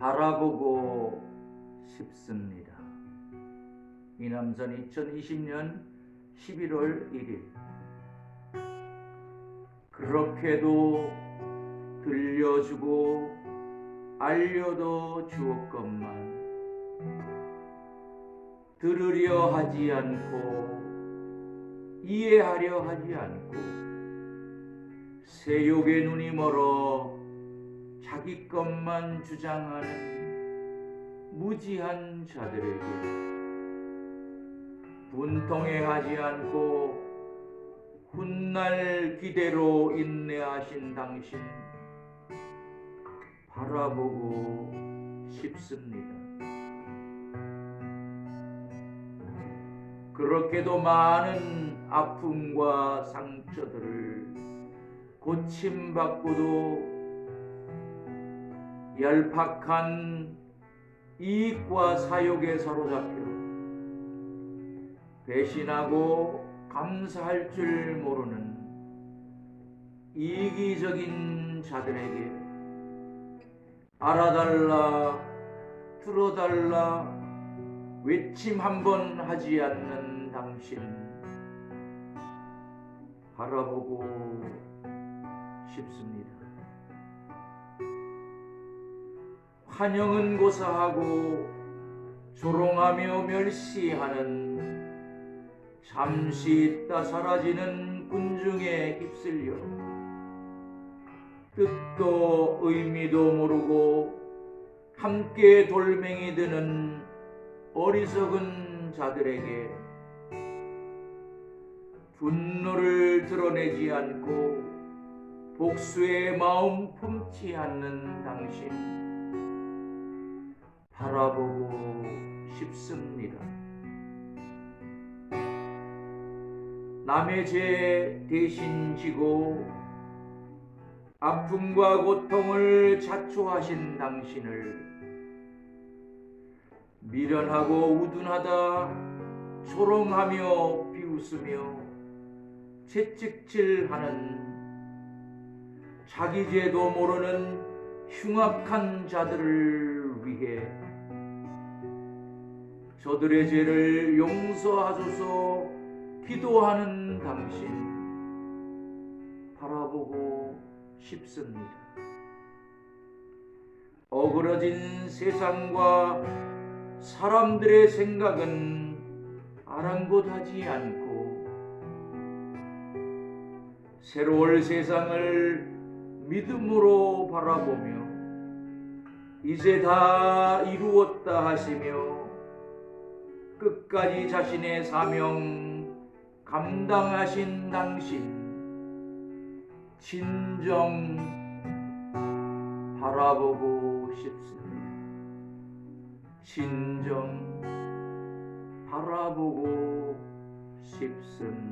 바라보고 싶습니다. 이남선 2020년 11월 1일 그렇게도 들려주고 알려도 주었건만 들으려 하지 않고 이해하려 하지 않고 세욕의 눈이 멀어 자기 것만 주장하는 무지한 자들에게 분통해하지 않고 훗날 기대로 인내하신 당신 바라보고 싶습니다. 그렇게도 많은 아픔과 상처들을 고침받고도 열팍한 이익과 사욕에 사로잡혀 배신하고 감사할 줄 모르는 이기적인 자들에게 알아달라 들어달라 외침 한 번 하지 않는 당신 바라보고 싶습니다. 환영은 고사하고 조롱하며 멸시하는 잠시 있다 사라지는 군중에 휩쓸려 뜻도 의미도 모르고 함께 돌멩이 드는 어리석은 자들에게 분노를 드러내지 않고 복수의 마음 품지 않는 당신 바라보고 싶습니다. 남의 죄 대신 지고 아픔과 고통을 자초하신 당신을 미련하고 우둔하다 조롱하며 비웃으며 채찍질하는 자기 죄도 모르는 흉악한 자들을 위해 저들의 죄를 용서하소서 기도하는 당신 바라보고 싶습니다. 어그러진 세상과 사람들의 생각은 아랑곳하지 않고 새로울 세상을 믿음으로 바라보며 이제 다 이루었다 하시며 끝까지 자신의 사명 감당하신 당신 진정 바라보고 싶습니다. 진정 바라보고 싶습니다.